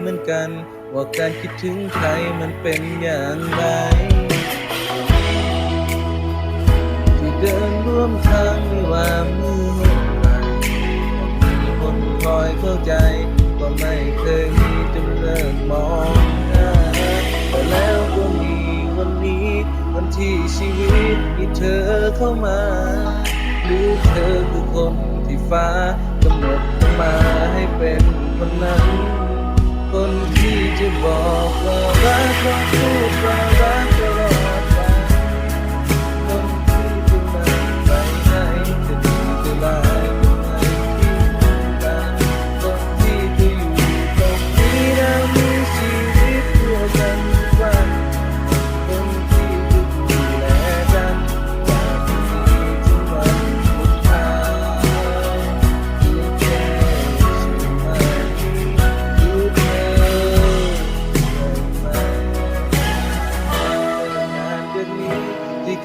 เหมือนกัน ว่าการคิดถึงใครมันเป็นอย่างไรที่เดินร่วมทางไม่ว่ามือใครมีคนคอยเข้าใจ ก็ไม่เคยมีจนเลิกมองหน้าแต่แล้วก็มีวันนี้ วันที่ชีวิตมีเธอเข้ามา หรือเธอคือคนที่ฟ้ากำหนด มาให้เป็นคนนั้น คนที่จะบอกว่ารักเรา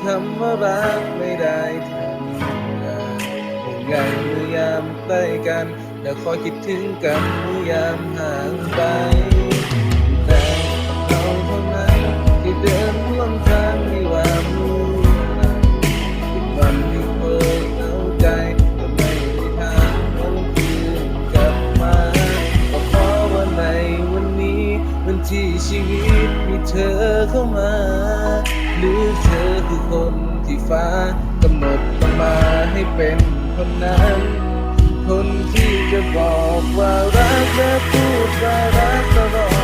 คำว่ารักไม่ได้ทำงานห่วงใยเมื่อยามใกล้กัน และคอยคิดถึงกันเมื่อยามห่างไป แต่เราเท่านั้นที่เดินร่วมทางไม่ว่ามือไหนเป็นวันที่เคยเหงาใจแต่ไม่ได้ทางวนคืนกลับมาก็เพราะว่าในวันนี้วันที่ชีวิตมีเธอเข้ามา หรือเธอคือคนที่ฟ้ากำหนดมาให้เป็นคนนั้น คนที่จะบอกว่ารักและพูดว่ารักตลอด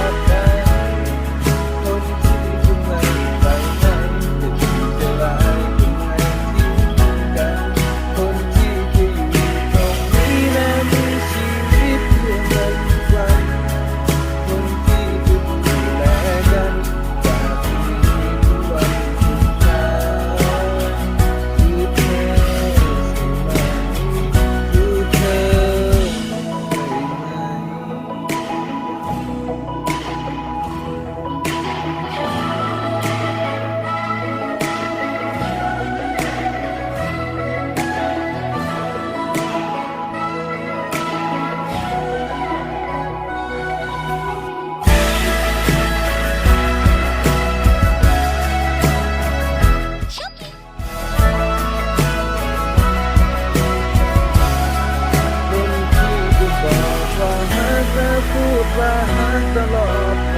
พูดว่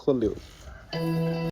ค流。